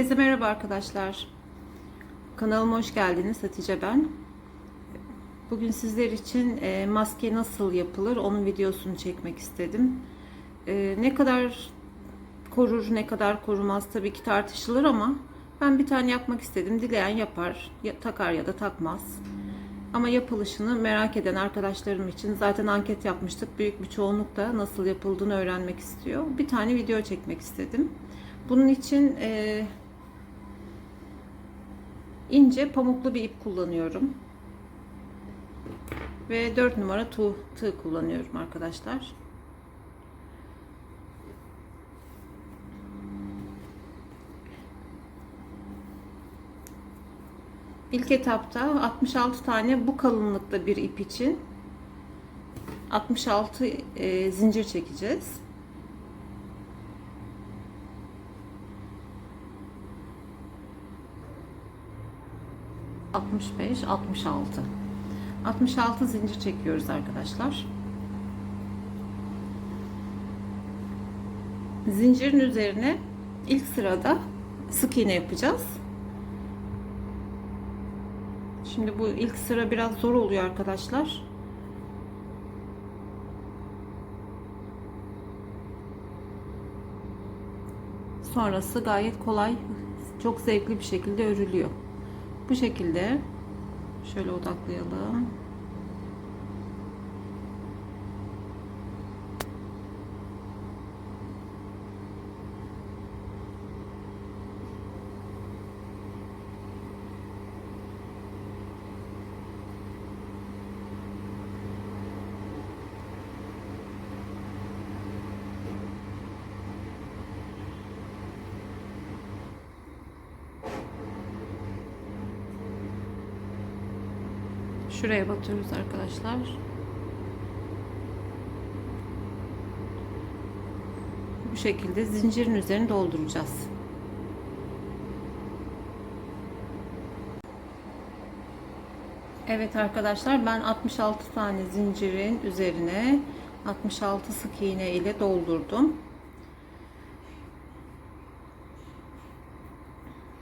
Herkese merhaba arkadaşlar. Kanalıma hoş geldiniz. Hatice ben. Bugün sizler için e, maske nasıl yapılır onun videosunu çekmek istedim. E, ne kadar korur ne kadar korumaz tabii ki tartışılır ama ben bir tane yapmak istedim. Dileyen yapar, ya, takar ya da takmaz. Ama yapılışını merak eden arkadaşlarım için zaten anket yapmıştık. Büyük bir çoğunluk da nasıl yapıldığını öğrenmek istiyor. Bir tane video çekmek istedim. Bunun için e, ince pamuklu bir ip kullanıyorum. Ve 4 numara tuğ, tığ kullanıyorum arkadaşlar. İlk etapta 66 tane bu kalınlıkta bir ip için 66 e, zincir çekeceğiz. Altmış beş, altmış altı. 66 zincir çekiyoruz arkadaşlar. Zincirin üzerine ilk sırada sık iğne yapacağız. Şimdi bu ilk sıra biraz zor oluyor arkadaşlar. Sonrası gayet kolay, çok zevkli bir şekilde örülüyor. Bu şekilde şöyle odaklayalım. Şuraya batıyoruz arkadaşlar. Bu şekilde zincirin üzerini dolduracağız. Evet arkadaşlar ben 66 tane zincirin üzerine 66 sık iğne ile doldurdum.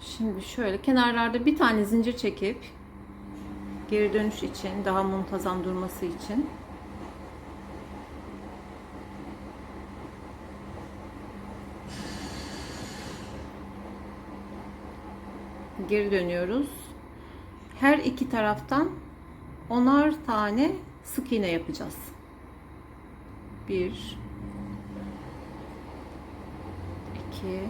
Şimdi şöyle kenarlarda bir tane zincir çekip geri dönüş için daha muntazam durması için geri dönüyoruz. Her iki taraftan onar tane sık iğne yapacağız. Bir, iki,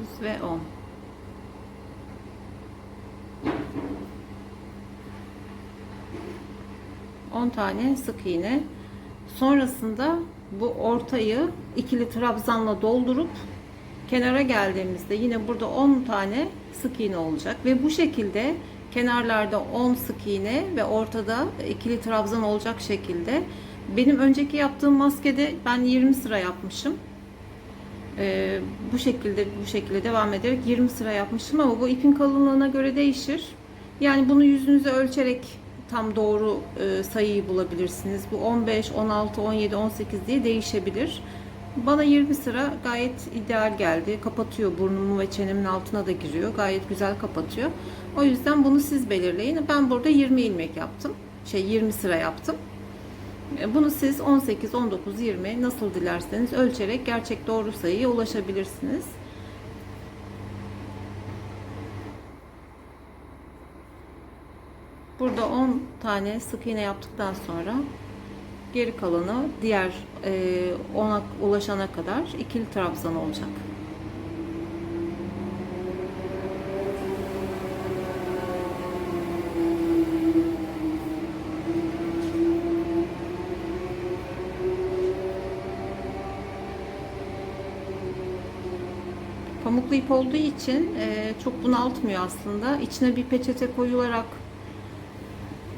9 ve 10. On tane sık iğne. Sonrasında bu ortayı ikili trabzanla doldurup kenara geldiğimizde yine burada 10 tane sık iğne olacak ve bu şekilde kenarlarda 10 sık iğne ve ortada ikili trabzan olacak şekilde benim önceki yaptığım maskede ben 20 sıra yapmışım ee, bu şekilde bu şekilde devam ederek 20 sıra yapmışım ama bu ipin kalınlığına göre değişir. Yani bunu yüzünüze ölçerek tam doğru e, sayıyı bulabilirsiniz. Bu 15, 16, 17, 18 diye değişebilir. Bana 20 sıra gayet ideal geldi. Kapatıyor burnumu ve çenemin altına da giriyor. Gayet güzel kapatıyor. O yüzden bunu siz belirleyin. Ben burada 20 ilmek yaptım. Şey 20 sıra yaptım. E, Bunu siz 18, 19, 20 nasıl dilerseniz ölçerek gerçek doğru sayıya ulaşabilirsiniz. Burada 10 tane sık iğne yaptıktan sonra geri kalanı diğer e, 10'a ulaşana kadar ikili trabzan olacak. Pamuklu ip olduğu için e, çok bunaltmıyor aslında. İçine bir peçete koyularak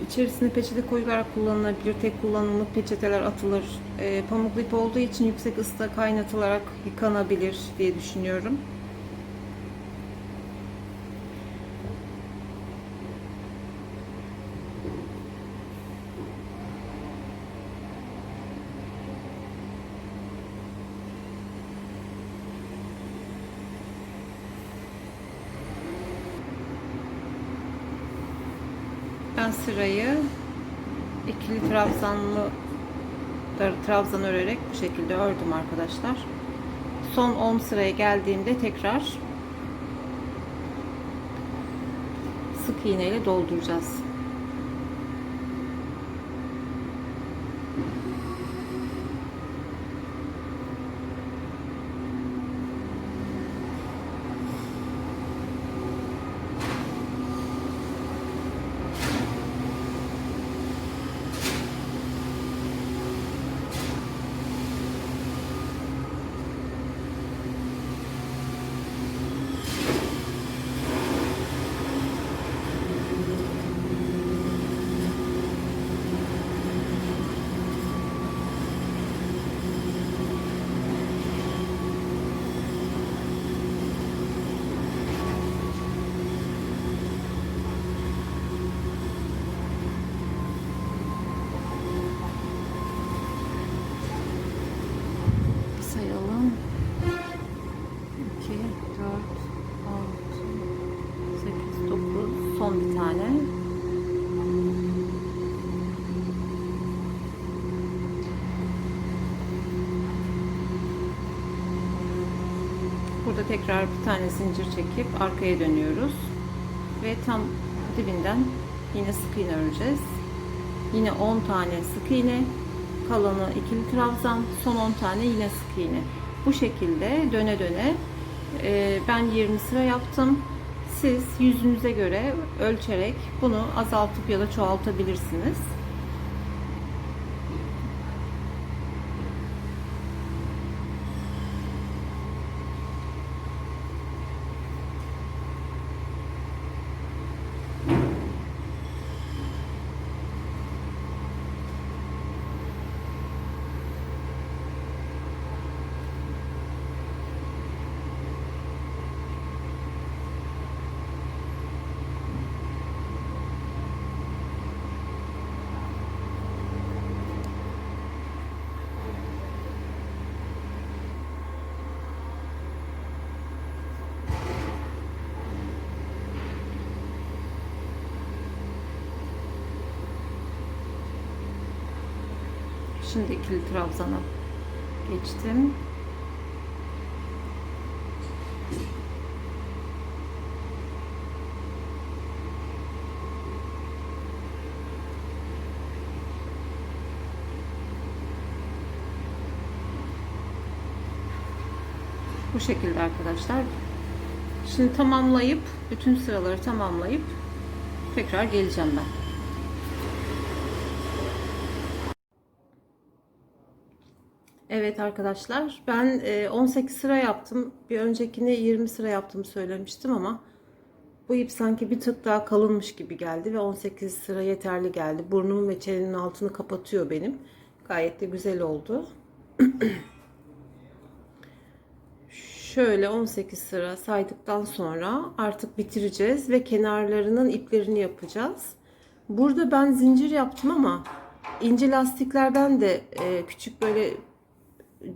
içerisine peçete koyularak kullanılabilir. Tek kullanımlık peçeteler atılır. E, pamuklu ip olduğu için yüksek ısıda kaynatılarak yıkanabilir diye düşünüyorum. Ben sırayı ikili trabzanlı trabzan örerek bu şekilde ördüm arkadaşlar. Son 10 sıraya geldiğimde tekrar sık iğne ile dolduracağız. sayalım. 2, 4, 6, 8, 9, son bir tane. Burada tekrar bir tane zincir çekip arkaya dönüyoruz. Ve tam dibinden yine sık iğne öreceğiz. Yine 10 tane sık iğne, kalanı ikili trabzan, son 10 tane yine sık iğne. Bu şekilde döne döne e, ben 20 sıra yaptım. Siz yüzünüze göre ölçerek bunu azaltıp ya da çoğaltabilirsiniz. Şimdi ikili trabzana geçtim. Bu şekilde arkadaşlar. Şimdi tamamlayıp bütün sıraları tamamlayıp tekrar geleceğim ben. Evet arkadaşlar ben e, 18 sıra yaptım. Bir öncekine 20 sıra yaptım söylemiştim ama bu ip sanki bir tık daha kalınmış gibi geldi ve 18 sıra yeterli geldi. Burnumun ve çenenin altını kapatıyor benim. Gayet de güzel oldu. Şöyle 18 sıra saydıktan sonra artık bitireceğiz ve kenarlarının iplerini yapacağız. Burada ben zincir yaptım ama ince lastiklerden de e, küçük böyle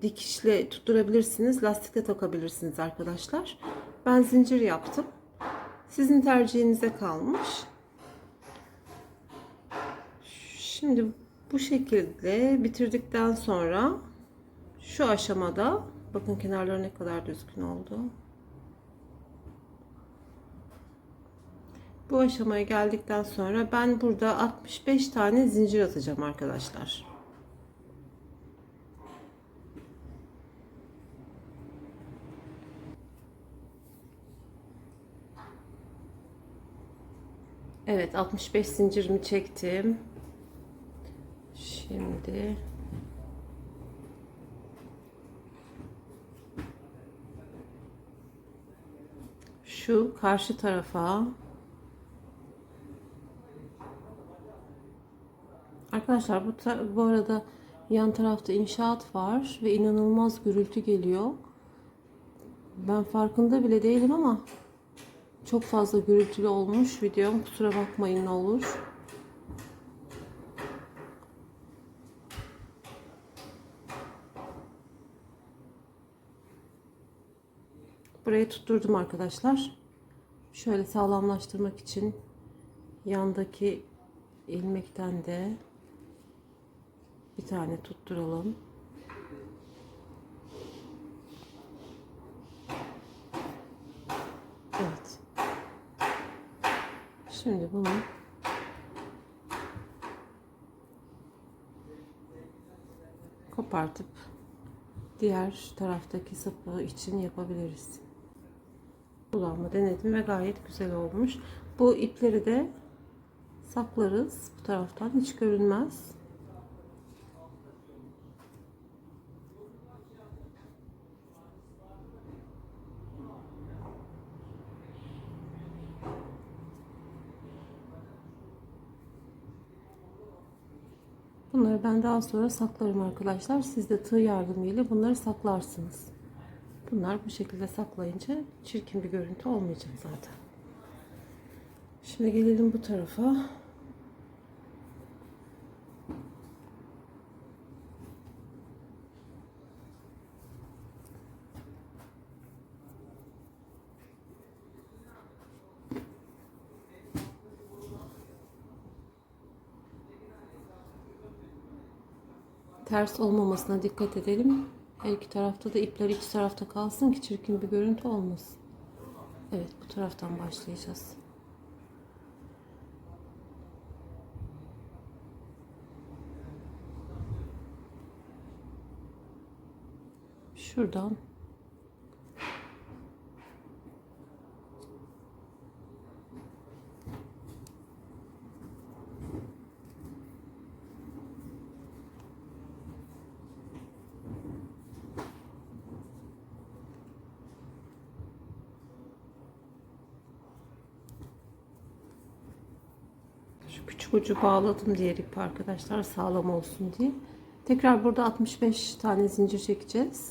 dikişle tutturabilirsiniz. Lastikle takabilirsiniz arkadaşlar. Ben zincir yaptım. Sizin tercihinize kalmış. Şimdi bu şekilde bitirdikten sonra şu aşamada bakın kenarları ne kadar düzgün oldu. Bu aşamaya geldikten sonra ben burada 65 tane zincir atacağım arkadaşlar. Evet 65 zincirimi çektim. Şimdi şu karşı tarafa Arkadaşlar bu, bu arada yan tarafta inşaat var ve inanılmaz gürültü geliyor. Ben farkında bile değilim ama çok fazla gürültülü olmuş videom. Kusura bakmayın ne olur. Burayı tutturdum arkadaşlar. Şöyle sağlamlaştırmak için yandaki ilmekten de bir tane tutturalım. Evet. Şimdi bunu kopartıp diğer taraftaki sapı için yapabiliriz. Kulağımı denedim ve gayet güzel olmuş. Bu ipleri de saklarız. Bu taraftan hiç görünmez. Bunları ben daha sonra saklarım arkadaşlar. Siz de tığ yardımıyla bunları saklarsınız. Bunlar bu şekilde saklayınca çirkin bir görüntü olmayacak zaten. Şimdi gelelim bu tarafa. Ters olmamasına dikkat edelim. Her iki tarafta da ipler iç tarafta kalsın ki çirkin bir görüntü olmasın. Evet bu taraftan başlayacağız. Şuradan Şu küçük ucu bağladım diğer ipi arkadaşlar sağlam olsun diye. Tekrar burada 65 tane zincir çekeceğiz.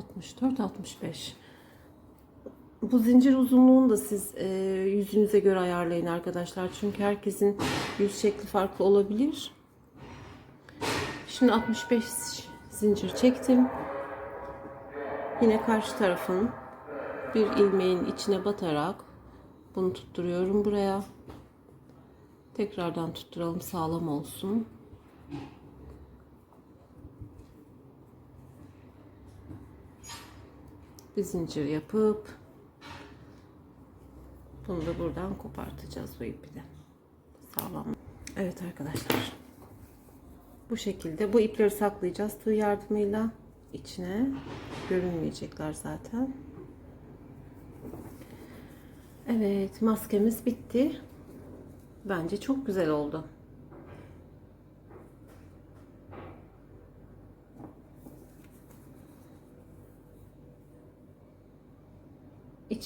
Altmış dört, altmış beş. Bu zincir uzunluğunu da siz e, yüzünüze göre ayarlayın arkadaşlar. Çünkü herkesin yüz şekli farklı olabilir. Şimdi 65 zincir çektim. Yine karşı tarafın bir ilmeğin içine batarak bunu tutturuyorum buraya. Tekrardan tutturalım sağlam olsun. Bir zincir yapıp bunu da buradan kopartacağız bu ipi de. Sağlam. Evet arkadaşlar. Bu şekilde bu ipleri saklayacağız tığ yardımıyla içine görünmeyecekler zaten. Evet maskemiz bitti. Bence çok güzel oldu.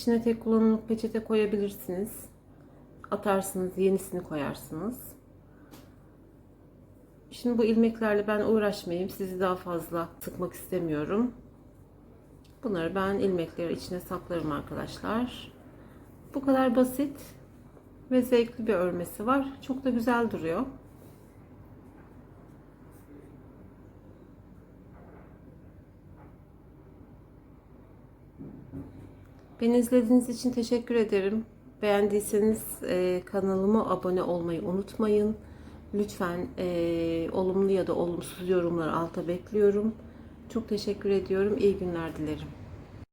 İçine tek kullanımlık peçete koyabilirsiniz. Atarsınız, yenisini koyarsınız. Şimdi bu ilmeklerle ben uğraşmayayım. Sizi daha fazla sıkmak istemiyorum. Bunları ben ilmekleri içine saklarım arkadaşlar. Bu kadar basit ve zevkli bir örmesi var. Çok da güzel duruyor. Beni izlediğiniz için teşekkür ederim. Beğendiyseniz e, kanalıma abone olmayı unutmayın. Lütfen e, olumlu ya da olumsuz yorumları alta bekliyorum. Çok teşekkür ediyorum. İyi günler dilerim.